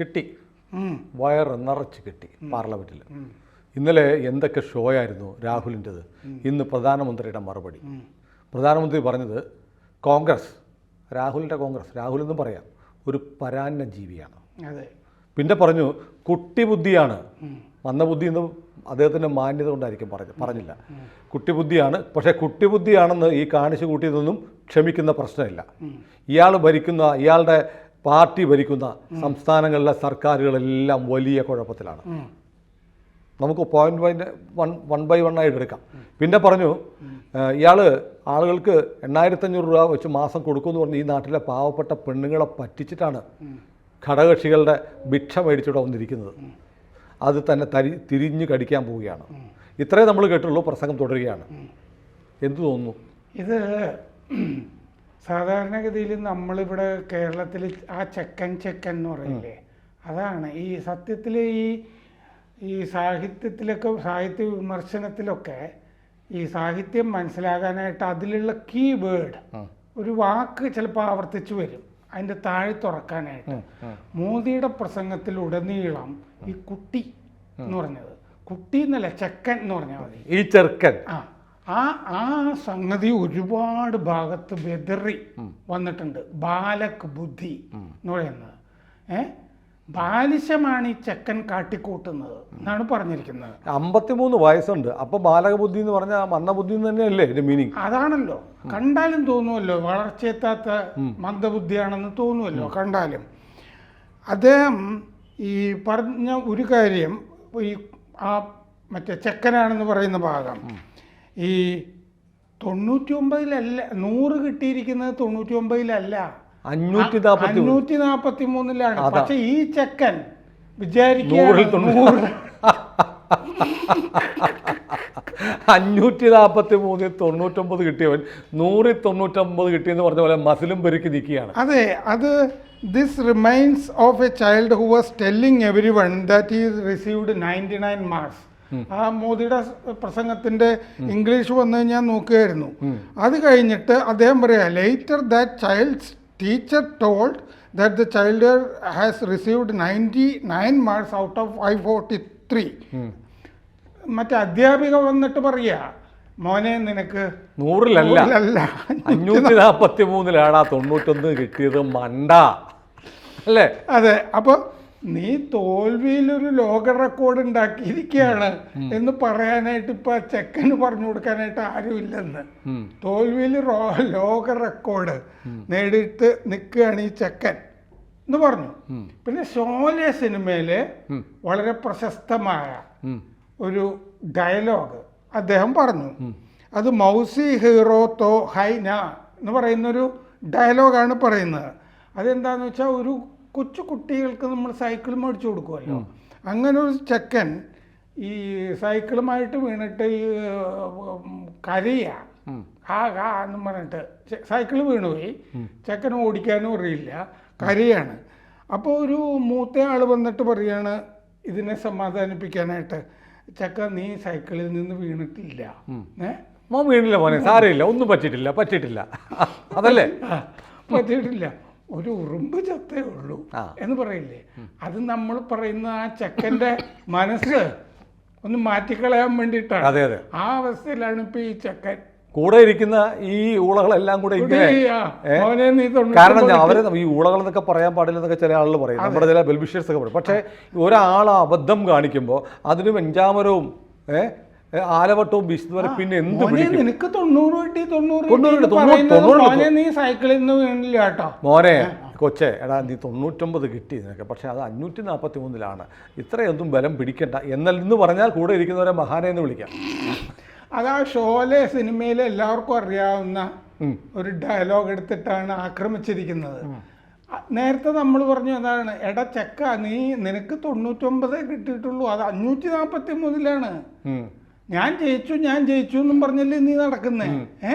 കിട്ടി. വയർ വയറ് നിറച്ച് കിട്ടി പാർലമെന്റിൽ ഇന്നലെ എന്തൊക്കെ ഷോ ആയിരുന്നു രാഹുലിന്റെത്? ഇന്ന് പ്രധാനമന്ത്രിയുടെ മറുപടി. പ്രധാനമന്ത്രി പറഞ്ഞത് കോൺഗ്രസ് രാഹുലിന്റെ കോൺഗ്രസ് രാഹുൽ എന്ന് പറയാം ഒരു പരാന്ന ജീവിയാണ് അതെ. പിന്നെ പറഞ്ഞു കുട്ടി ബുദ്ധിയാണ്. വന്ന ബുദ്ധി എന്ന് അദ്ദേഹത്തിന്റെ മാന്യത കൊണ്ടായിരിക്കും പറഞ്ഞു പറഞ്ഞില്ല. കുട്ടിബുദ്ധിയാണ് പക്ഷേ കുട്ടി ബുദ്ധിയാണെന്ന് ഈ കാണിച്ചു കൂട്ടിയതൊന്നും ക്ഷമിക്കുന്ന പ്രശ്നമില്ല. ഇയാൾ ഭരിക്കുന്ന ഇയാളുടെ പാർട്ടി ഭരിക്കുന്ന സംസ്ഥാനങ്ങളിലെ സർക്കാരുകളെല്ലാം വലിയ കുഴപ്പത്തിലാണ്. നമുക്ക് point by one one by one ആയിട്ട് എടുക്കാം. പിന്നെ പറഞ്ഞു ഇയാൾ ആളുകൾക്ക് എണ്ണായിരത്തഞ്ഞൂറ് രൂപ വെച്ച് മാസം കൊടുക്കുമെന്ന് പറഞ്ഞ് ഈ നാട്ടിലെ പാവപ്പെട്ട പെണ്ണുങ്ങളെ പറ്റിച്ചിട്ടാണ് ഘടകകക്ഷികളുടെ ഭിക്ഷ മേടിച്ചിട്ട് വന്നിരിക്കുന്നത്. അത് തന്നെ തരി തിരിഞ്ഞ് കടിക്കാൻ പോവുകയാണ്. ഇത്രേ നമ്മൾ കേട്ടുള്ളൂ പ്രസംഗം തുടരുകയാണ്. എന്തു തോന്നുന്നു? ഇത് സാധാരണഗതിയിൽ നമ്മളിവിടെ കേരളത്തിൽ ആ ചെക്കൻ ചെക്കൻ എന്ന് പറയില്ലേ? അതാണ്. ഈ സത്യത്തിൽ ഈ ഈ സാഹിത്യത്തിലൊക്കെ സാഹിത്യ വിമർശനത്തിലൊക്കെ ഈ സാഹിത്യം മനസ്സിലാകാനായിട്ട് അതിലുള്ള കീ വേർഡ് ഒരു വാക്ക് ചിലപ്പോൾ ആവർത്തിച്ചു വരും. അതിന്റെ താഴെ തുറക്കാനായിട്ട്. മോദിയുടെ പ്രസംഗത്തിൽ ഉടനീളം ഈ കുട്ടി എന്ന് പറഞ്ഞത്. കുട്ടി എന്നല്ല ചെക്കൻ എന്ന് പറഞ്ഞാൽ മതി. ഈ ചെറുക്കൻ. ആ. ആ ആ സംഗതി ഒരുപാട് ഭാഗത്ത് വെതറി വന്നിട്ടുണ്ട്. ബാലക് ബുദ്ധി എന്ന് പറയുന്നത്. ഏ? ബാലിശമാണ് ഈ ചെക്കൻ കാട്ടിക്കൂട്ടുന്നത് എന്നാണ് പറഞ്ഞിരിക്കുന്നത്. അമ്പത്തിമൂന്ന് വയസ്സുണ്ട്. അപ്പോൾ ബാലകബുദ്ധി എന്ന് പറഞ്ഞാൽ മന്ദബുദ്ധി തന്നെയല്ലേ മീനിങ് അതാണല്ലോ. കണ്ടാലും തോന്നുമല്ലോ വളർച്ചയെത്താത്ത മന്ദബുദ്ധിയാണെന്ന് തോന്നുമല്ലോ കണ്ടാലും. അദ്ദേഹം ഈ പറഞ്ഞ ഒരു കാര്യം ഈ ആ മറ്റേ ചെക്കനാണെന്ന് പറയുന്ന ഭാഗം ഈ തൊണ്ണൂറ്റി ഒമ്പതിലല്ല നൂറ് കിട്ടിയിരിക്കുന്നത് തൊണ്ണൂറ്റി ഒമ്പതിലല്ല അഞ്ഞൂറ്റി അഞ്ഞൂറ്റി നാൽപ്പത്തി മൂന്നിലാണ് പക്ഷെ ഈ ചെക്കൻ തൊണ്ണൂറ് അഞ്ഞൂറ്റി നാൽപ്പത്തി മൂന്നിൽ തൊണ്ണൂറ്റൊമ്പത് കിട്ടിയവൻ നൂറിൽ തൊണ്ണൂറ്റൊമ്പത് കിട്ടിയെന്ന് പറഞ്ഞ പോലെ മസിലും പെരുക്കി നിൽക്കുകയാണ്. അതെ അത് this reminds of a child who was telling everyone that is received ninety nine marks ആ മോദിയുടെ പ്രസംഗത്തിന്റെ ഇംഗ്ലീഷ് വന്നു ഞാൻ നോക്കുകയായിരുന്നു. അത് കഴിഞ്ഞിട്ട് അദ്ദേഹം പറയാ later that child's teacher told that the child has received ninety nine marks out of five forty three മറ്റേ അധ്യാപിക വന്നിട്ട് പറയാ മോനെ നിനക്ക് നൂറിലല്ല. അഞ്ഞൂറ്റി നാൽപ്പത്തി മൂന്നിലാണ് ആ തൊണ്ണൂറ്റൊന്ന് കിട്ടിയത് മണ്ട. അല്ലേ? അതെ അപ്പൊ നീ തോൽവിയിലൊരു ലോക റെക്കോർഡ് ഉണ്ടാക്കിയിരിക്കുകയാണ് എന്ന് പറയാനായിട്ട് ഇപ്പൊ ചെക്കന് പറഞ്ഞു കൊടുക്കാനായിട്ട് ആരുമില്ലെന്ന്. തോൽവിയിൽ ലോക റെക്കോർഡ് നേടിയിട്ട് നിൽക്കുകയാണ് ഈ ചെക്കൻ എന്ന് പറഞ്ഞു. പിന്നെ ഷോലെ സിനിമയിൽ വളരെ പ്രശസ്തമായ ഒരു ഡയലോഗ് അദ്ദേഹം പറഞ്ഞു. അത് മൗസി ഹീറോ തോ ഹൈന എന്ന് പറയുന്നൊരു ഡയലോഗാണ് പറയുന്നത്. അതെന്താന്ന് വെച്ചാൽ ഒരു കൊച്ചു കുട്ടികൾക്ക് നമ്മൾ സൈക്കിൾ മേടിച്ചു കൊടുക്കുമല്ലോ. അങ്ങനെ ഒരു ചെക്കൻ ഈ സൈക്കിളുമായിട്ട് വീണിട്ട് ഈ കരയ. ആ ആ എന്ന് പറഞ്ഞിട്ട് സൈക്കിൾ വീണുപോയി. ചെക്കൻ ഓടിക്കാനും അറിയില്ല. കരയാണ്. അപ്പോൾ ഒരു മൂത്ത ആൾ വന്നിട്ട് പറയാണ് ഇതിനെ സമാധാനിപ്പിക്കാനായിട്ട് ചക്ക നീ സൈക്കിളിൽ നിന്ന് വീണിട്ടില്ല. ഏ? മോൻ വീണില്ല മോനെ സാരമില്ല ഒന്നും പറ്റിയിട്ടില്ല പറ്റിയിട്ടില്ല. അതല്ലേ? പറ്റിയിട്ടില്ല. ഒരു ഉറുമ്പ് ചത്തേ ഉള്ളൂ എന്ന് പറയില്ലേ? അത് നമ്മൾ പറയുന്ന ആ ചെക്കന്റെ മനസ്സ് ഒന്ന് മാറ്റിക്കളയാൻ വേണ്ടിയിട്ടാണ്. അതെ അതെ. ആ അവസ്ഥയിലാണ് ഇപ്പൊ ഈ ചെക്കൻ. കൂടെ ഇരിക്കുന്ന ഈ ഊളകളെല്ലാം കൂടെ കാരണം അവരെ ഈ ഊളകൾ എന്നൊക്കെ പറയാൻ പാടില്ല എന്നൊക്കെ ചില ആളുകൾ പറയും. നമ്മുടെ ചില ബെൽബിഷ്യസ് ഒക്കെ പറയും. പക്ഷേ ഒരാൾ അബദ്ധം കാണിക്കുമ്പോൾ അതിനും എഞ്ചാമരവും ഏ ഏ, ആലവട്ടവും വീശുന്നവരെ പിന്നെ എന്ത് നിനക്ക് തൊണ്ണൂറ് കിട്ടി തൊണ്ണൂറ് എന്ന് നീ സൈക്കിളിൽ നിന്ന് വീണില്ല കേട്ടോ. മോനെ കൊച്ചേ എടാ നീ തൊണ്ണൂറ്റൊമ്പത് കിട്ടി നിനക്ക് പക്ഷേ അത് അഞ്ഞൂറ്റി നാൽപ്പത്തി മൂന്നിലാണ് ഇത്രയൊന്നും ബലം പിടിക്കണ്ട. എന്നാൽ ഇന്ന് പറഞ്ഞാൽ കൂടെ ഇരിക്കുന്നവരെ മഹാനെ എന്ന് വിളിക്കാം. അത് ആ ഷോലെ സിനിമയിൽ എല്ലാവർക്കും അറിയാവുന്ന ഒരു ഡയലോഗ് എടുത്തിട്ടാണ് ആക്രമിച്ചിരിക്കുന്നത്. നേരത്തെ നമ്മൾ പറഞ്ഞു എന്താണ് എടാ ചെക്ക നീ നിനക്ക് തൊണ്ണൂറ്റൊമ്പതേ കിട്ടിയിട്ടുള്ളൂ അത് അഞ്ഞൂറ്റി നാൽപ്പത്തി മൂന്നിലാണ്. ഞാൻ ജയിച്ചു ഞാൻ ജയിച്ചു എന്നും പറഞ്ഞല്ലേ നീ നടക്കുന്നേ? ഏ.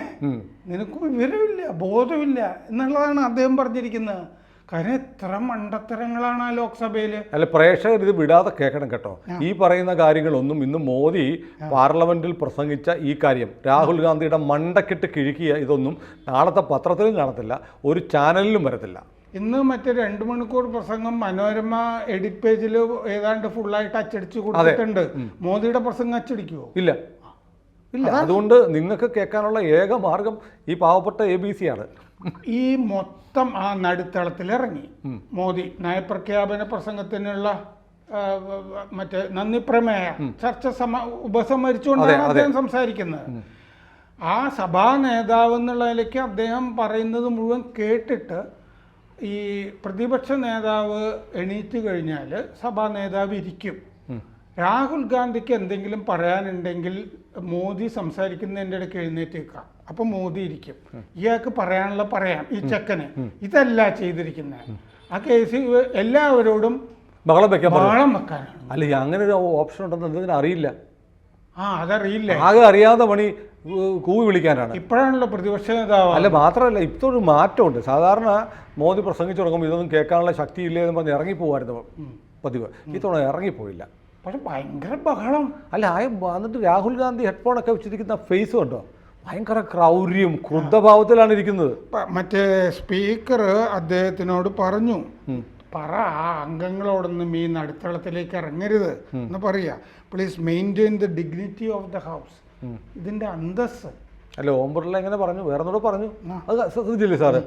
നിനക്ക് വിവരമില്ല ബോധമില്ല എന്നുള്ളതാണ് അദ്ദേഹം പറഞ്ഞിരിക്കുന്നത്. കാര്യം എത്ര മണ്ടത്തരങ്ങളാണ് ആ ലോക്സഭയിൽ അല്ല പ്രേക്ഷകർ ഇത് വിടാതെ കേൾക്കണം കേട്ടോ. ഈ പറയുന്ന കാര്യങ്ങളൊന്നും ഇന്ന് മോദി പാർലമെന്റിൽ പ്രസംഗിച്ച ഈ കാര്യം രാഹുൽ ഗാന്ധിയുടെ മണ്ടക്കെട്ട് കിഴുക്കിയ ഇതൊന്നും നാളത്തെ പത്രത്തിലും കാണത്തില്ല ഒരു ചാനലിലും വരത്തില്ല. ഇന്ന് മറ്റേ രണ്ട് മണിക്കൂർ പ്രസംഗം മനോരമ എഡിറ്റ് പേജിൽ ഏതാണ്ട് ഫുള്ളായിട്ട് അച്ചടിച്ചു കൊടുത്തിട്ടുണ്ട്. മോദിയുടെ പ്രസംഗം അച്ചടിക്കുവോ? ഇല്ല. ഇല്ല. അതുകൊണ്ട് നിങ്ങൾക്ക് കേൾക്കാനുള്ള ഏക മാർഗം ഈ പാവപ്പെട്ട എ ബി സി ആണ്. ഈ മൊത്തം ആ നടുത്തളത്തിൽ ഇറങ്ങി മോദി നയപ്രഖ്യാപന പ്രസംഗത്തിനുള്ള മറ്റേ നന്ദി പ്രമേയ ചർച്ച സമ ഉപസംഹരിച്ചുകൊണ്ടാണ് അദ്ദേഹം സംസാരിക്കുന്നത്. ആ സഭാ നേതാവ് എന്നുള്ള നിലയ്ക്ക് അദ്ദേഹം പറയുന്നത് മുഴുവൻ കേട്ടിട്ട് ഈ പ്രതിപക്ഷ നേതാവ് എണീറ്റ് കഴിഞ്ഞാൽ സഭാ നേതാവ് ഇരിക്കും. രാഹുൽ ഗാന്ധിക്ക് എന്തെങ്കിലും പറയാനുണ്ടെങ്കിൽ മോദി സംസാരിക്കുന്നതിന്റെ ഇടയ്ക്ക് എഴുന്നേറ്റേക്കാം. അപ്പം മോദി ഇരിക്കും. ഇയാൾക്ക് പറയാനുള്ള പറയാം ഈ ചെക്കന്. ഇതല്ല ചെയ്തിരിക്കുന്നത് ആ കേസ് എല്ലാവരോടും ബഹളം വെക്കാൻ ബഹളം വെക്കാനാണ്. അല്ല അങ്ങനെ ഒരു ഓപ്ഷൻ ഉണ്ടെന്ന് എന്തെങ്കിലും അറിയില്ല. ആ അതറിയില്ല. ആകെ അറിയാതെ പണി കൂവി വിളിക്കാനാണ്. ഇപ്പോഴാണല്ലോ പ്രതിപക്ഷ നേതാവ്. അല്ല മാത്രമല്ല ഇപ്പോൾ ഒരു മാറ്റമുണ്ട്. സാധാരണ മോദി പ്രസംഗിച്ചു തുടങ്ങുമ്പോൾ ഇതൊന്നും കേൾക്കാനുള്ള ശക്തി ഇല്ലേ എന്ന് പറഞ്ഞ് ഇറങ്ങിപ്പോവായിരുന്നു പതിവ്. ഇത്തവണ ഇറങ്ങിപ്പോയില്ല. പക്ഷെ ഭയങ്കര ബഹളം. അല്ല ആ എന്നിട്ട് രാഹുൽ ഗാന്ധി ഹെഡ്ഫോൺ ഒക്കെ വെച്ചിരിക്കുന്ന ഫേസ് കണ്ടോ? ഭയങ്കര ക്രൗര്യം ക്രുദ്ധഭാവത്തിലാണ് ഇരിക്കുന്നത്. മറ്റേ സ്പീക്കർ അദ്ദേഹത്തിനോട് പറഞ്ഞു. പറ ആ അംഗങ്ങളോടൊന്നും ഈ നടുത്തളത്തിലേക്ക് ഇറങ്ങരുത് എന്ന് പറയാ. Please maintain the dignity of the house ഇതിന്റെ അന്തസ് അല്ല ഓം ബിർള എങ്ങനെ പറഞ്ഞു വേറെ പറഞ്ഞു. അത് ശ്രദ്ധിച്ചില്ലേ സാറ്?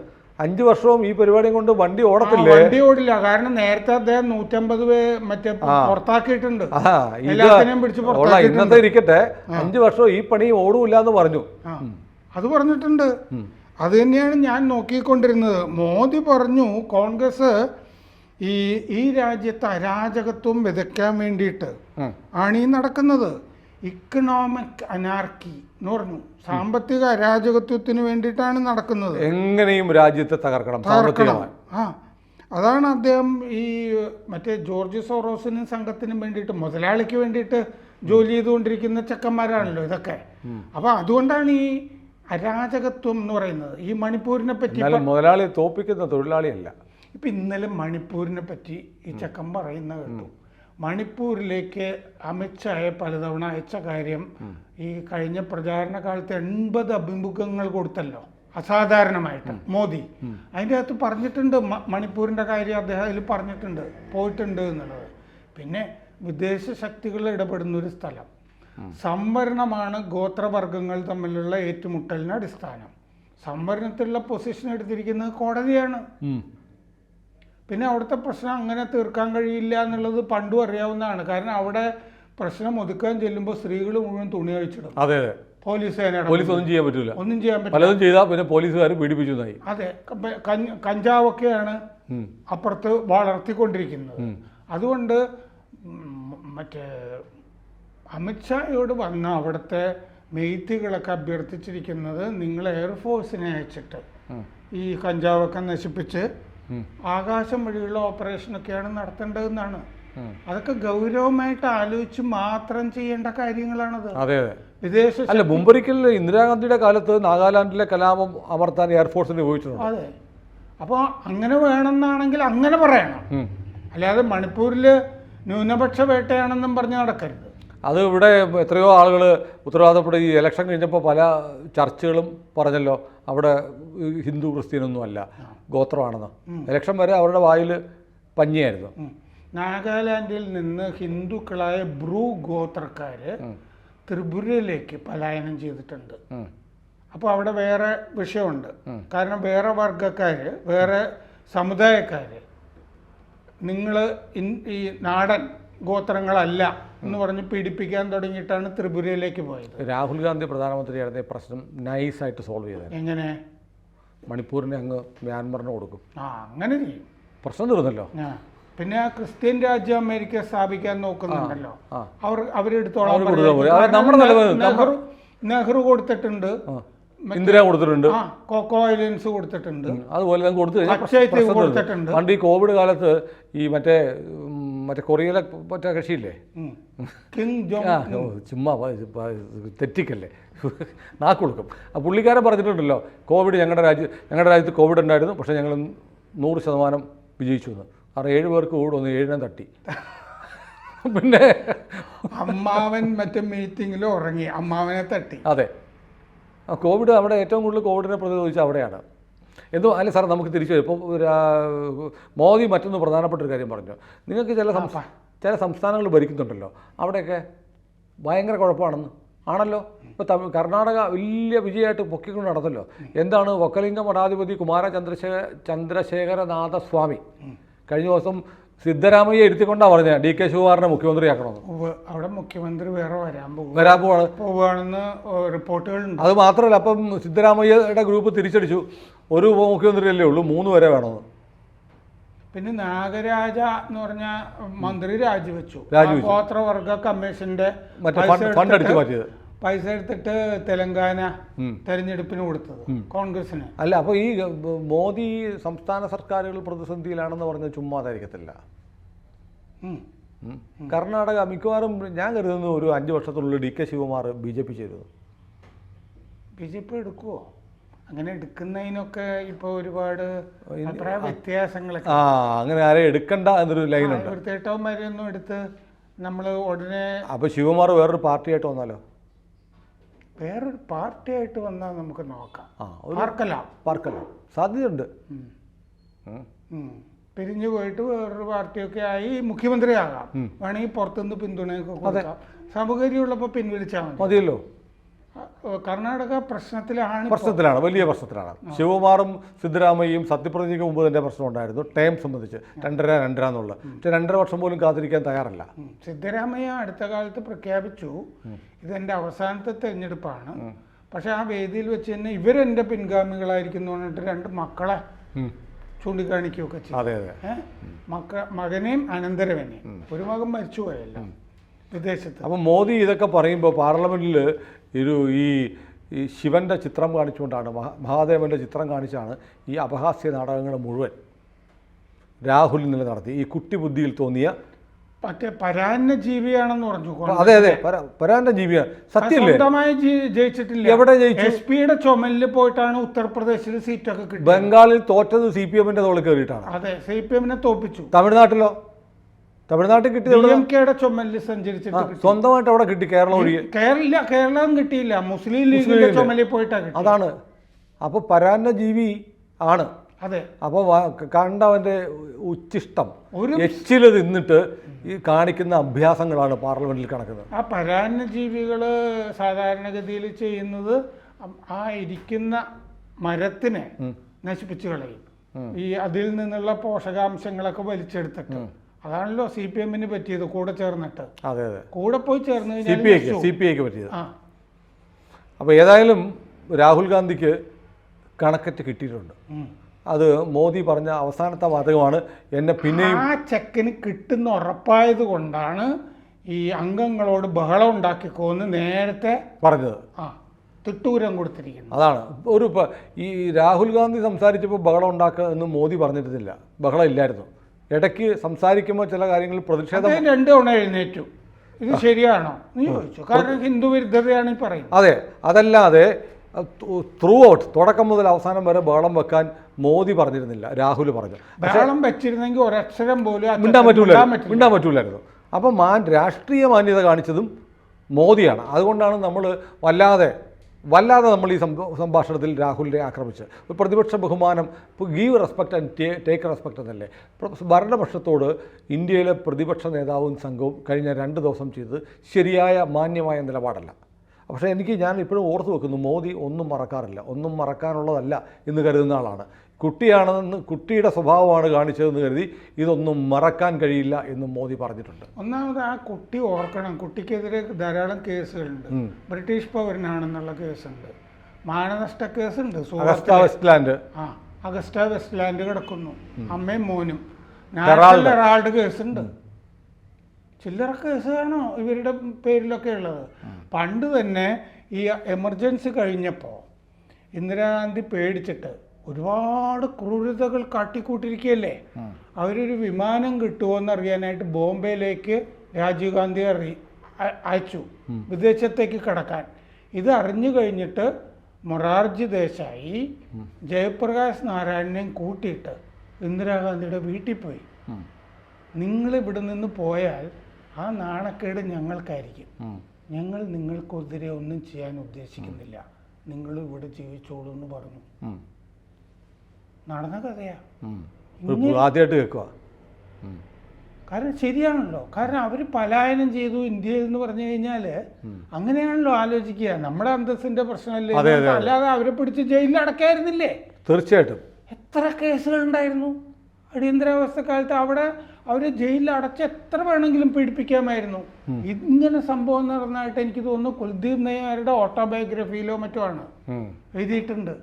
അഞ്ചു വർഷവും ഈ പരിപാടിയും കൊണ്ട് വണ്ടി ഓടത്തില്ല? വണ്ടി ഓടില്ല. കാരണം നേരത്തെ അദ്ദേഹം നൂറ്റമ്പത് പേ മറ്റേ പുറത്താക്കിയിട്ടുണ്ട്. ആ എല്ലാത്തിനെയും പിടിച്ച് ഇന്നത്തെ ഇരിക്കട്ടെ അഞ്ചു വർഷവും ഈ പണി ഓടൂല്ല എന്ന് പറഞ്ഞു. അത് പറഞ്ഞിട്ടുണ്ട്. അത് തന്നെയാണ് ഞാൻ നോക്കിക്കൊണ്ടിരുന്നത്. മോദി പറഞ്ഞു കോൺഗ്രസ് ഈ ഈ രാജ്യത്ത് അരാജകത്വം വിതയ്ക്കാൻ വേണ്ടിയിട്ട്. ആണ് ഈ നടക്കുന്നത്. ഇക്കണോമിക് അനാർക്കി എന്ന് പറഞ്ഞു. സാമ്പത്തിക അരാജകത്വത്തിന് വേണ്ടിയിട്ടാണ് നടക്കുന്നത്. എങ്ങനെയും രാജ്യത്തെ തകർക്കണം തകർക്കണം. ആ അതാണ് അദ്ദേഹം ഈ മറ്റേ ജോർജ് സോറോസിനും സംഘത്തിനും വേണ്ടിയിട്ട് മുതലാളിക്ക് വേണ്ടിയിട്ട് ജോലി ചെയ്തുകൊണ്ടിരിക്കുന്ന ചെക്കന്മാരാണല്ലോ ഇതൊക്കെ. അപ്പൊ അതുകൊണ്ടാണ് ഈ അരാജകത്വം എന്ന് പറയുന്നത്. ഈ മണിപ്പൂരിനെ പറ്റി മുതലാളി തോപ്പിക്കുന്ന തൊഴിലാളിയല്ല. ഇപ്പൊ ഇന്നലെ മണിപ്പൂരിനെ പറ്റി ഈ ചെക്കൻ പറയുന്ന കേട്ടു. മണിപ്പൂരിലേക്ക് അമിത്ഷായെ പലതവണ അയച്ച കാര്യം ഈ കഴിഞ്ഞ പ്രചാരണ കാലത്ത് എൺപത് അഭിമുഖങ്ങൾ കൊടുത്തല്ലോ. അസാധാരണമായിട്ട്. മോദി. അതിന്റെ അകത്ത് പറഞ്ഞിട്ടുണ്ട് മണിപ്പൂരിന്റെ കാര്യം അദ്ദേഹം അതിൽ പറഞ്ഞിട്ടുണ്ട്. പോയിട്ടുണ്ട് എന്നുള്ളത്. പിന്നെ വിദേശ ശക്തികൾ ഇടപെടുന്ന ഒരു സ്ഥലം സംവരണമാണ് ഗോത്രവർഗങ്ങൾ തമ്മിലുള്ള ഏറ്റുമുട്ടലിന് അടിസ്ഥാനം സംവരണത്തിലുള്ള പൊസിഷൻ എടുത്തിരിക്കുന്നത് കോടതിയാണ്. പിന്നെ അവിടുത്തെ പ്രശ്നം അങ്ങനെ തീർക്കാൻ കഴിയില്ല എന്നുള്ളത് പണ്ടും അറിയാവുന്നതാണ്. കാരണം അവിടെ പ്രശ്നം ഒതുക്കാൻ ചെല്ലുമ്പോൾ സ്ത്രീകൾ മുഴുവൻ തുണി അഴിച്ചിടും. അതെ അതെ. പോലീസ്. പോലീസ് ഒന്നും ചെയ്യാൻ പറ്റില്ല ഒന്നും ചെയ്യാൻ പറ്റില്ല. പലതും ചെയ്താൽ പിന്നെ പോലീസുകാർ പീഡിപ്പിച്ചു എന്നായി അതെ കഞ്ചാവൊക്കെയാണ്. അപ്പുറത്ത് വളർത്തിക്കൊണ്ടിരിക്കുന്നത്. അതുകൊണ്ട് മറ്റേ അമിത്ഷായോട് വന്ന അവിടുത്തെ മെയ്ത്തികളൊക്കെ അഭ്യർത്ഥിച്ചിരിക്കുന്നത് നിങ്ങൾ എയർഫോഴ്സിനെ അയച്ചിട്ട് ഈ കഞ്ചാവൊക്കെ നശിപ്പിച്ച് ആകാശം വഴിയുള്ള ഓപ്പറേഷനൊക്കെയാണ് നടത്തേണ്ടതെന്നാണ്. അതൊക്കെ ഗൗരവമായിട്ട് ആലോചിച്ച് മാത്രം ചെയ്യേണ്ട കാര്യങ്ങളാണത്. അതെ അതെ. വിദേശ അല്ല മുമ്പൊരിക്കൽ ഇന്ദിരാഗാന്ധിയുടെ കാലത്ത് നാഗാലാൻഡിലെ കലാപം അമർത്താൻ എയർഫോഴ്സിന് ഉപയോഗിച്ചിട്ടുണ്ട്. അതെ. അപ്പോൾ അങ്ങനെ വേണമെന്നാണെങ്കിൽ അങ്ങനെ പറയണം. അല്ലാതെ മണിപ്പൂരിൽ ന്യൂനപക്ഷ വേട്ടയാണെന്നും പറഞ്ഞ് നടക്കരുത്. അത് ഇവിടെ എത്രയോ ആളുകൾ ഉത്തരവാദപ്പെട്ട ഈ ഇലക്ഷൻ കഴിഞ്ഞപ്പോൾ പല ചർച്ചകളും പറഞ്ഞല്ലോ അവിടെ ഹിന്ദു ക്രിസ്ത്യനൊന്നും അല്ല ഗോത്രമാണെന്ന്. ഇലക്ഷൻ വരെ അവരുടെ വായിൽ പഞ്ഞിയായിരുന്നു. നാഗാലാൻഡിൽ നിന്ന് ഹിന്ദുക്കളായ ബ്രൂ ഗോത്രക്കാർ ത്രിപുരയിലേക്ക് പലായനം ചെയ്തിട്ടുണ്ട്. അപ്പോൾ അവിടെ വേറെ വിഷയമുണ്ട്. കാരണം വേറെ വർഗക്കാർ വേറെ സമുദായക്കാർ നിങ്ങൾ ഈ നാടൻ ഗോത്രങ്ങളല്ല എന്ന് പറഞ്ഞ് പീഡിപ്പിക്കാൻ തുടങ്ങിയിട്ടാണ് ത്രിപുരയിലേക്ക് പോയത്. രാഹുൽ ഗാന്ധി പ്രധാനമന്ത്രിയായിരുന്ന ആയിരുന്ന പ്രശ്നം നൈസായിട്ട് സോൾവ് ചെയ്തത്. എങ്ങനെ? മണിപ്പൂരിനെ അങ്ങ് മ്യാൻമറിന് കൊടുക്കും. ആ അങ്ങനെ ചെയ്യും. പ്രശ്നം തീർന്നല്ലോ. പിന്നെ ആ ക്രിസ്ത്യൻ രാജ്യം അമേരിക്ക സ്ഥാപിക്കാൻ നോക്കുന്നുണ്ടല്ലോ. അവർ അവരെടുത്തോളം നെഹ്റു നെഹ്റു കൊടുത്തിട്ടുണ്ട്. ഇന്ദിര കൊടുത്തിട്ടുണ്ട്. കോക്കോ ഐലൻഡ്സ് കൊടുത്തിട്ടുണ്ട്. അതുപോലെ. കൊടുത്തിട്ടുണ്ട്. പണ്ട് ഈ കോവിഡ് കാലത്ത് ഈ മറ്റേ മറ്റേ കൊറിയയിലെ മറ്റേ കക്ഷിയില്ലേ? ആ ഓ, ചുമ്മാ പ- പ- തെറ്റിക്കല്ലേ? നാക്ക് കൊടുക്കും. ആ പുള്ളിക്കാരൻ പറഞ്ഞിട്ടുണ്ടല്ലോ കോവിഡ് ഞങ്ങളുടെ രാജ്യം ഞങ്ങളുടെ രാജ്യത്ത് കോവിഡ് ഉണ്ടായിരുന്നു പക്ഷേ ഞങ്ങൾ നൂറ് ശതമാനം വിജയിച്ചു എന്ന്. കാരണം ഏഴ് പേർക്ക് കോവിഡ് വന്നു ഏഴിനെ തട്ടി. പിന്നെ അമ്മാവൻ മറ്റേ മീറ്റിങ്ങിൽ ഉറങ്ങി അമ്മാവനെ തട്ടി. അതെ. ആ കോവിഡ് അവിടെ ഏറ്റവും കൂടുതൽ കോവിഡിനെ പ്രതിരോധിച്ച അവിടെയാണ്. എന്തോ അല്ല സാർ നമുക്ക് തിരിച്ചു വരും. ഇപ്പോൾ മോദി മറ്റൊന്ന് പ്രധാനപ്പെട്ട ഒരു കാര്യം പറഞ്ഞു. നിങ്ങൾക്ക് ചില സംസ്ഥാന ചില സംസ്ഥാനങ്ങൾ ഭരിക്കുന്നുണ്ടല്ലോ. അവിടെയൊക്കെ ഭയങ്കര കുഴപ്പമാണെന്ന്. ആണല്ലോ? ഇപ്പോൾ തമിഴ് കർണാടക വലിയ വിജയമായിട്ട് പൊക്കിക്കൊണ്ട് നടന്നല്ലോ. എന്താണ് വക്കലിംഗ മഠാധിപതി കുമാര ചന്ദ്രശേഖര ചന്ദ്രശേഖരനാഥ സ്വാമി കഴിഞ്ഞ ദിവസം സിദ്ധരാമയ്യ ഇരുത്തിക്കൊണ്ടാണ് പറഞ്ഞത് ഡി കെ ശിവകുമാറിനെ മുഖ്യമന്ത്രിയാക്കണമെന്ന്. അവിടെ മുഖ്യമന്ത്രി വേറെ വരാൻ പോകും. വരാൻ പോവാണ് പോവുകയാണെന്ന് റിപ്പോർട്ടുകളുണ്ട്. അത് മാത്രമല്ല അപ്പം സിദ്ധരാമയ്യയുടെ ഗ്രൂപ്പ് തിരിച്ചടിച്ചു. ഒരു ഉപമുഖ്യമന്ത്രിയല്ലേ ഉള്ളൂ മൂന്ന് വരെ വേണമെന്ന്. പിന്നെ നാഗരാജ എന്ന് പറഞ്ഞ മന്ത്രി രാജിവെച്ചു. ഗോത്രവർഗ കമ്മീഷന്റെ ഫണ്ട് അടിച്ചു മാറ്റിയത്. പൈസ എടുത്തിട്ട് തെലങ്കാന. തെരഞ്ഞെടുപ്പിന് കൊടുത്തത് കോൺഗ്രസിന്. അല്ല അപ്പോൾ ഈ മോദി സംസ്ഥാന സർക്കാരുകൾ പ്രതിസന്ധിയിലാണെന്ന് പറഞ്ഞ ചുമ്മാതായിരിക്കത്തില്ല. കർണാടക മിക്കവാറും ഞാൻ കരുതുന്നു ഒരു അഞ്ച് വർഷത്തിനുള്ളിൽ D K Shivakumar B J P ചേരുന്നു ബി ജെ പി എടുക്കുവോ? അങ്ങനെ എടുക്കുന്നതിനൊക്കെ ഇപ്പൊ ഒരുപാട് അഭിപ്രായ വ്യത്യാസങ്ങളൊക്കെ. ആ അങ്ങനെ ആരെയും എടുക്കണ്ട എന്നൊരു ലൈനുണ്ട്. തീർച്ചയായിട്ടും എടുത്ത് നമ്മൾ ഉടനെ അപ്പോൾ ശിവകുമാർ വേറൊരു പാർട്ടിയായിട്ട് വന്നാലോ? വേറൊരു പാർട്ടിയായിട്ട് വന്നാൽ നമുക്ക് നോക്കാം. ആർക്കെല്ലാം പാർക്കല്ല സാധ്യതയുണ്ട്. പിരിഞ്ഞു പോയിട്ട് വേറൊരു പാർട്ടിയൊക്കെ ആയി മുഖ്യമന്ത്രിയാകാം. ആകാം വേണമെങ്കിൽ പുറത്തുനിന്ന് പിന്തുണയൊക്കെ കൊടുക്കാം. സൗകര്യമുള്ളപ്പോൾ പിൻവലിച്ചാൽ മതി. മതിയല്ലോ. കർണാടക പ്രശ്നത്തിലാണ്. പ്രശ്നത്തിലാണ് വലിയ പ്രശ്നത്തിലാണ്. ശിവകുമാറും സിദ്ധരാമയ്യയും സത്യപ്രതിജ്ഞയ്ക്ക് മുമ്പ് തന്നെ പ്രശ്നം ഉണ്ടായിരുന്നു. ടൈം സംബന്ധിച്ച് രണ്ടര രണ്ടര എന്നുള്ളത്. പക്ഷെ രണ്ടര വർഷം പോലും കാത്തിരിക്കാൻ തയ്യാറല്ല. സിദ്ധരാമയ്യ അടുത്ത കാലത്ത് പ്രഖ്യാപിച്ചു ഇതെന്റെ അവസാനത്തെ തെരഞ്ഞെടുപ്പാണ്. പക്ഷെ ആ വേദിയിൽ വെച്ച് തന്നെ ഇവരെന്റെ പിൻഗാമികളായിരിക്കും എന്ന് പറഞ്ഞിട്ട് രണ്ട് മക്കളെ. ചൂണ്ടിക്കാണിക്കുകയൊക്കെ ചെയ്തു? മക്ക മകനെയും അനന്തരവനെയും. ഒരു മകൻ മരിച്ചുപോയല്ലോ വിദേശത്ത്. അപ്പം മോദി ഇതൊക്കെ പറയുമ്പോൾ പാർലമെന്റിൽ ഒരു ഈ ഈ ശിവന്റെ ചിത്രം കാണിച്ചുകൊണ്ടാണ് മഹാ മഹാദേവന്റെ ചിത്രം കാണിച്ചാണ് ഈ അപഹാസ്യ നാടകങ്ങൾ മുഴുവൻ രാഹുൽ ഇന്നലെ നടത്തി. ഈ കുട്ടി ബുദ്ധിയിൽ തോന്നിയ മറ്റേ പരാന്ന ജീവിയാണെന്ന് പറഞ്ഞു. അതെ അതെ പരാന്ന ജീവിയാണ് സത്യമായി ജയിച്ചിട്ടില്ല. എവിടെ ജയിച്ചു? എസ് പിയുടെ ചുമലിൽ പോയിട്ടാണ് ഉത്തർപ്രദേശിൽ സീറ്റൊക്കെ കിട്ടിയത്. ബംഗാളിൽ തോറ്റത് സി പി എമ്മിന്റെ തോളിൽ കയറിയിട്ടാണ്. അതെ സി പി എമ്മിനെ തോപ്പിച്ചു. തമിഴ്നാട്ടിലോ? തമിഴ്നാട്ടിൽ കിട്ടി ചുമലിൽ സഞ്ചരിച്ചിട്ട് കിട്ടി. സ്വന്തമായിട്ട് അവിടെ കിട്ടി കേരളം ഒഴികെ. കേരള കേരളം കിട്ടിയില്ല. മുസ്ലിം ലീഗിന്റെ ലീഗിന്റെ. ചുമലിൽ പോയിട്ടാ കിട്ടി അതാണ്. അപ്പോൾ പരാന്ന ജീവി ആണ്. അതെ. അപ്പോൾ കണ്ടവന്റെ ഉച്ചിഷ്ടം. ഒരു എച്ചിൽ തിന്നിട്ട് ഈ കാണിക്കുന്ന അഭ്യാസങ്ങളാണ് പാർലമെന്റിൽ കണക്കുന്നത്. ആ പരാന്ന ജീവികൾ സാധാരണഗതിയിൽ ചെയ്യുന്നത് അം- ആ ഇരിക്കുന്ന മരത്തിനെ നശിപ്പിച്ചു കളയും. ഈ അതിൽ നിന്നുള്ള പോഷകാംശങ്ങളൊക്കെ വലിച്ചെടുത്തിട്ട്. അതാണല്ലോ സി പി എമ്മിന് പറ്റിയത് കൂടെ ചേർന്നിട്ട്. അതെ അതെ. കൂടെ പോയി ചേർന്ന് സി പി ഐക്ക്. സി പി ഐക്ക് പറ്റിയത്. അപ്പോൾ ഏതായാലും രാഹുൽ ഗാന്ധിക്ക് കണക്കറ്റ് കിട്ടിയിട്ടുണ്ട്. അത് മോദി പറഞ്ഞ അവസാനത്തെ വാചകമാണ്. എന്നെ പിന്നെ ആ ചെക്കിന് കിട്ടുന്ന ഉറപ്പായത് കൊണ്ടാണ് ഈ അംഗങ്ങളോട് ബഹളം ഉണ്ടാക്കിക്കോന്ന് നേരത്തെ പറഞ്ഞത്. ആ തിട്ടൂരം കൊടുത്തിരിക്കുന്നു. അതാണ്. ഒരു ഈ രാഹുൽ ഗാന്ധി സംസാരിച്ചപ്പോൾ ബഹളം ഉണ്ടാക്കുക എന്ന് മോദി പറഞ്ഞിരുന്നില്ല. ബഹളം ഇല്ലായിരുന്നു. ഇടയ്ക്ക് സംസാരിക്കുമ്പോൾ ചില കാര്യങ്ങൾ പ്രതിഷേധം രണ്ടു തവണ എഴുന്നേറ്റു. ഇത് ശരിയാണോ? നീ ചോദിച്ചു. കാരണം ഹിന്ദു വിരുദ്ധതയാണ് പറയും പറയുന്നത്. അതെ. അതല്ലാതെ ത്രൂ ഔട്ട് തുടക്കം മുതൽ അവസാനം വരെ ബഹളം വെക്കാൻ മോദി പറഞ്ഞിരുന്നില്ല. രാഹുൽ പറഞ്ഞു. ബഹളം വെച്ചിരുന്നെങ്കിൽ ഒരക്ഷരം പോലും മിണ്ടാൻ പറ്റൂല മിണ്ടാൻ പറ്റൂലായിരുന്നു. അപ്പം മാൻ രാഷ്ട്രീയ മാന്യത കാണിച്ചതും മോദിയാണ്. അതുകൊണ്ടാണ് നമ്മൾ വല്ലാതെ വല്ലാതെ നമ്മൾ ഈ സംഭാഷണത്തിൽ രാഹുലിനെ ആക്രമിച്ച്. ഒരു പ്രതിപക്ഷ ബഹുമാനം give respect and take respect എന്നല്ലേ. ഭരണപക്ഷത്തോട് ഇന്ത്യയിലെ പ്രതിപക്ഷ നേതാവും സംഘവും കഴിഞ്ഞ രണ്ട് ദിവസം ചെയ്തത് ശരിയായ മാന്യമായ നിലപാടല്ല. പക്ഷേ എനിക്ക് ഞാൻ ഇപ്പോഴും ഓർത്ത് വെക്കുന്നു മോദി ഒന്നും മറക്കാറില്ല. ഒന്നും മറക്കാനുള്ളതല്ല എന്ന് കരുതുന്ന ആളാണ്. കുട്ടിയാണെന്ന് കുട്ടിയുടെ സ്വഭാവമാണ് കാണിച്ചതെന്ന് കരുതി ഇതൊന്നും മറക്കാൻ കഴിയില്ല എന്നും മോദി പറഞ്ഞിട്ടുണ്ട്. ഒന്നാമത് ആ കുട്ടി ഓർക്കണം. കുട്ടിക്കെതിരെ ധാരാളം കേസുകളുണ്ട്. ബ്രിട്ടീഷ് പൗരനാണെന്നുള്ള കേസുണ്ട്. മാനനഷ്ട കേസുണ്ട്. അഗസ്റ്റ വെസ്റ്റ്ലാൻഡ് ആ അഗസ്റ്റ വെസ്റ്റ്ലാൻഡ് കിടക്കുന്നു. അമ്മയും മോനും. ഒരാളുടെ കേസുണ്ട്. ചില്ലറ കേസാണോ ഇവരുടെ പേരിലൊക്കെ ഉള്ളത്? പണ്ട് തന്നെ ഈ എമർജൻസി കഴിഞ്ഞപ്പോൾ ഇന്ദിരാഗാന്ധി പേടിച്ചിട്ട് ഒരുപാട് ക്രൂരതകൾ കാട്ടിക്കൂട്ടിരിക്കുകയല്ലേ അവരൊരു വിമാനം കിട്ടുമോ എന്നറിയാനായിട്ട് ബോംബെയിലേക്ക് രാജീവ് ഗാന്ധി അറി അയച്ചു വിദേശത്തേക്ക് കടക്കാൻ. ഇത് അറിഞ്ഞു കഴിഞ്ഞിട്ട് മൊറാർജി ദേശായി ജയപ്രകാശ് നാരായണനെയും കൂട്ടിയിട്ട് ഇന്ദിരാഗാന്ധിയുടെ വീട്ടിൽ പോയി. നിങ്ങൾ ഇവിടെ നിന്ന് പോയാൽ ആ നാണക്കേട് ഞങ്ങൾക്കായിരിക്കും. ഞങ്ങൾ നിങ്ങൾക്കെതിരെ ഒന്നും ചെയ്യാൻ ഉദ്ദേശിക്കുന്നില്ല. നിങ്ങൾ ഇവിടെ ജീവിച്ചോളൂ എന്ന് പറഞ്ഞു നടന്ന കഥയാ ആദ്യമായിട്ട് കേൾക്കുക കാരണം ശരിയാണല്ലോ. കാരണം അവർ പലായനം ചെയ്തു ഇന്ത്യയിൽ എന്ന് പറഞ്ഞു കഴിഞ്ഞാൽ അങ്ങനെയാണല്ലോ ആലോചിക്കുക. നമ്മുടെ അന്തസ്സിന്റെ പ്രശ്നമല്ലേ. അല്ലാതെ അവരെ പിടിച്ച് ജയിലിൽ അടക്കായിരുന്നില്ലേ? തീർച്ചയായിട്ടും. എത്ര കേസുകൾ ഉണ്ടായിരുന്നു അടിയന്തരാവസ്ഥ കാലത്ത് അവിടെ അവരെ ജയിലിൽ അടച്ച് എത്ര വേണമെങ്കിലും പീഡിപ്പിക്കാമായിരുന്നു? ഇങ്ങനെ സംഭവം നടന്നായിട്ട് എനിക്ക് തോന്നുന്നു കുൽദീപ് നയ്യാരുടെ ഓട്ടോബയോഗ്രഫിയിലോ മറ്റോ ആണ്. എഴുതിയിട്ടുണ്ട്.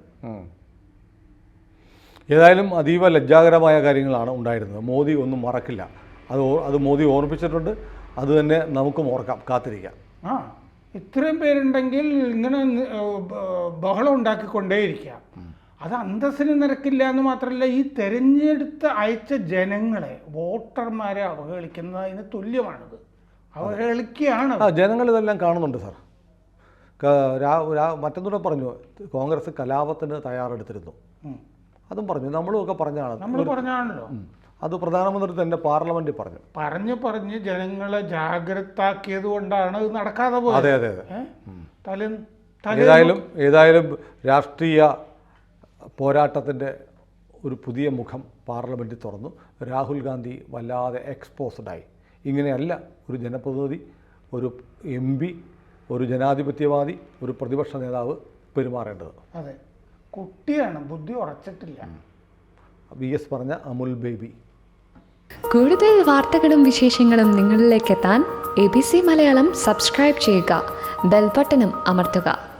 ഏതായാലും അതീവ ലജ്ജാകരമായ കാര്യങ്ങളാണ് ഉണ്ടായിരുന്നത്. മോദി ഒന്നും മറക്കില്ല. അത് അത് മോദി ഓർമ്മിച്ചിട്ടുണ്ട്. അത് തന്നെ നമുക്കും ഓർക്കാം. കാത്തിരിക്കാം. ആ ഇത്രയും പേരുണ്ടെങ്കിൽ ഇങ്ങനെ ബഹളം ഉണ്ടാക്കിക്കൊണ്ടേയിരിക്കാം. അത് അന്തസ്സിന് നിരക്കില്ല എന്ന് മാത്രമല്ല ഈ തെരഞ്ഞെടുത്ത് അയച്ച ജനങ്ങളെ വോട്ടർമാരെ അവഹേളിക്കുന്നതിന് തുല്യമാണിത്. അവഹേളിക്കുകയാണ് ജനങ്ങൾ ഇതെല്ലാം കാണുന്നുണ്ട് സാർ. മറ്റൊന്നുകൂടെ പറഞ്ഞു. കോൺഗ്രസ് കലാപത്തിന് തയ്യാറെടുത്തിരുന്നു. അതും പറഞ്ഞു. നമ്മളും ഒക്കെ പറഞ്ഞാണ് നമ്മൾ പറഞ്ഞാണല്ലോ. അത് പ്രധാനമന്ത്രി തന്നെ പാർലമെന്റിൽ പറഞ്ഞു. പറഞ്ഞു പറഞ്ഞ് ജനങ്ങളെ ജാഗ്രതാക്കിയത് കൊണ്ടാണ് ഇത് നടക്കാതെ പോയത്. അതെ അതെ? തല ഏതായാലും ഏതായാലും രാഷ്ട്രീയ പോരാട്ടത്തിന്റെ ഒരു പുതിയ മുഖം പാർലമെന്റിൽ തുറന്നു. രാഹുൽ ഗാന്ധി വല്ലാതെ എക്സ്പോസ്ഡായി ഇങ്ങനെയല്ല ഒരു ജനപ്രതിനിധി ഒരു എം പി ഒരു ജനാധിപത്യവാദി ഒരു പ്രതിപക്ഷ നേതാവ് പെരുമാറേണ്ടത്. അതെ. കുട്ടിയാണ് ബുദ്ധി ഉറച്ചിട്ടില്ല. വി എസ് പറഞ്ഞ അമുൽ ബേബി. കൂടുതൽ വാർത്തകളും വിശേഷങ്ങളും നിങ്ങളിലേക്ക് എത്താൻ A B C Malayalam subscribe ചെയ്യുക ബെൽബട്ടനും അമർത്തുക.